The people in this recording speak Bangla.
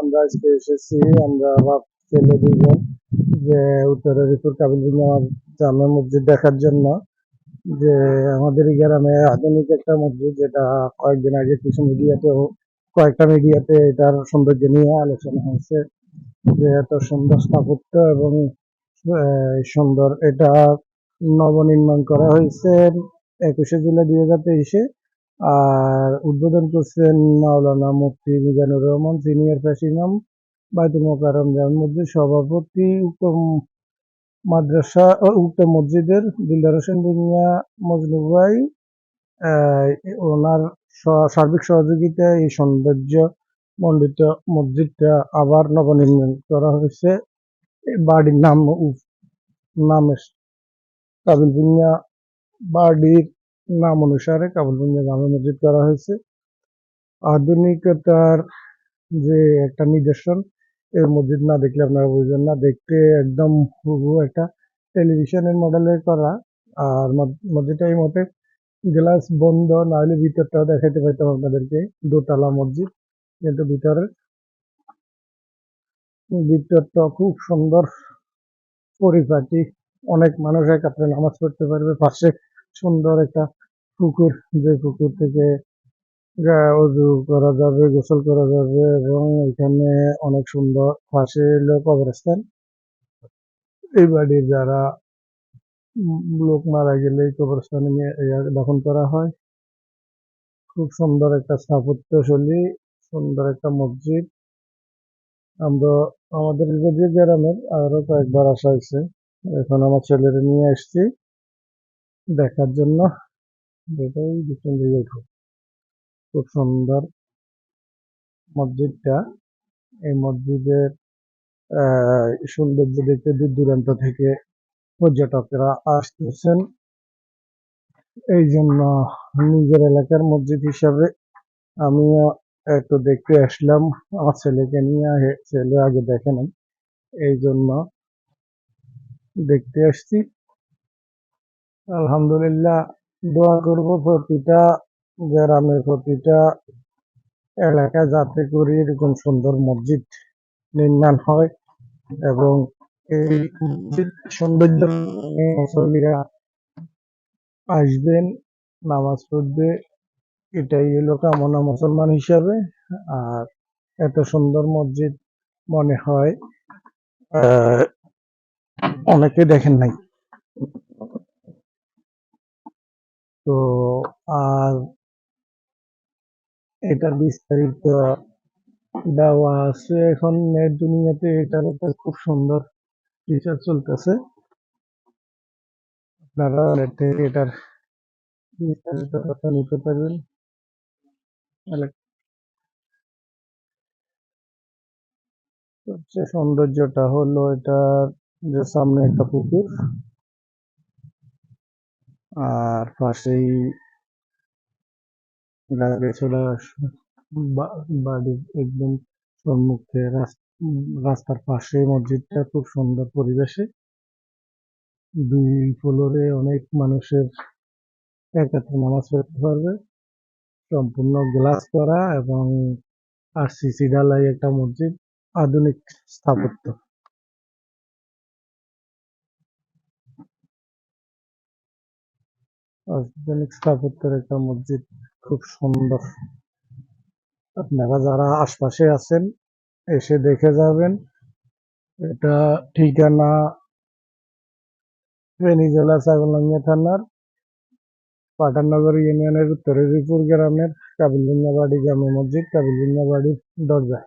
আমরা আজকে এসেছি, আমরা যে উত্তর হরিপুর কাবিলগঞ্জ জামে মসজিদ দেখার জন্য। যে আমাদের গ্রামে আধুনিক একটা মসজিদ, যেটা কয়েকদিন আগে কিছু মিডিয়াতে কয়েকটা মিডিয়াতে এটার সৌন্দর্য নিয়ে আলোচনা হয়েছে। যে এত সুন্দর স্থাপত্য এবং সুন্দর এটা নবনির্মাণ করা হয়েছে একুশে জুলাই দুই হাজার তেইশে। আর উদ্বোধন করছেন মাওলানা মুফতি মিজানুর রহমান, সিনিয়র ফ্যাস ইমাম বাইতুল মোকাররম জামে মসজিদ সভাপতি, উক্ত মাদ্রাসা উক্ত মসজিদের দিলদার হোসেন ভুঁইয়া, মজনু ভাই ওনার সার্বিক সহযোগিতায় এই সৌন্দর্য মণ্ডিত মসজিদটা আবার নবনির্মাণ করা হয়েছে। বাড়ির নাম উফ- নাম কাবিল ভুঁইয়া বাড়ির নাম অনুসারে কাবিল ভুঁইয়া জামে মসজিদ করা হয়েছে। আধুনিকতার যে একটা নিদর্শন এই মসজিদ না দেখলে আপনারা বুঝবেন না। দেখতে একদম হুবু একটা টেলিভিশনের মডেলের করা, আর মসজিদটা এই মতে গ্লাস বন্ধ, না হলে ভিতরটাও দেখাতে পাইতাম আপনাদেরকে। দোতলা মসজিদ, কিন্তু ভিতরে ভিতরটা খুব সুন্দর পরিপাটি। অনেক মানুষ একাত্রে নামাজ পড়তে পারবে, পাশে সুন্দর একটা পুকুর, যে পুকুর থেকে উজু করা যাবে, গোসল করা যাবে এবং এখানে অনেক সুন্দর পাশে হলো কবরস্থান। এই বাড়ির যারা লোক মারা গেলে এই কবরস্থানে দাফন করা হয়। খুব সুন্দর একটা স্থাপত্যশৈলী, সুন্দর একটা মসজিদ। আমরা, আমাদের গ্রামের আরও কয়েকবার আসা হয়েছে। এখন আমার ছেলেরে নিয়ে এসেছি দেখার জন্য এটাই যে দেখুন খুব সুন্দর মসজিদটা। এই মসজিদের সৌন্দর্য দেখতে দূর দূরান্ত থেকে পর্যটকরা আসতেছেন। এই জন্য নিজের এলাকার মসজিদ হিসাবে আমিও একটু দেখতে আসলাম। আমার ছেলেকে নিয়ে আগে- ছেলে আগে দেখে নাই এই জন্য দেখতে আসছি। আলহামদুলিল্লাহ, দোয়া করব প্রতিটা গ্রামের প্রতিটা এলাকায় যাতে করে এরকম সুন্দর মসজিদ নির্মাণ হয় এবং এই সৌন্দর্য মুসল্লিরা আসবেন, নামাজ পড়বে, এটাই হলো কামনা মুসলমান হিসাবে। আর এত সুন্দর মসজিদ মনে হয় অনেকে দেখেন নাই। তো, আর এটার বিস্তারিত দেওয়া আছে। এখন নেট দুনিয়াতে এটার একটা খুব সুন্দর রিসার্চ চলতেছে। আপনারা নেট থেকে এটার বিস্তারিত কথা নিতে পারবেন। সবচেয়ে সৌন্দর্যটা হলো এটার যে সামনে একটা পুকুর। আর পাশেই বা- বাড়ির একদম সম্মুখে রাস- রাস্তার পাশে মসজিদটা, খুব সুন্দর পরিবেশে। দুই ফ্লোরে অনেক মানুষের একত্রে নামাজ পড়তে পারবে। সম্পূর্ণ গ্লাস করা এবং আর সিসি ঢালাই একটা মসজিদ, আধুনিক স্থাপত্য। আধুনিক স্থাপত্যের একটা মসজিদ খুব সুন্দর। আপনারা যারা আশপাশে আছেন, এসে দেখে যাবেন। এটা ঠিকানা ফেনী জেলা ছাগলনাইয়া থানার পাঠাননগর ইউনিয়নের উত্তরে গ্রামের কাবিলগুন্যা বাড়ি মসজিদ কাবিলগুন্যা বাড়ির দরজা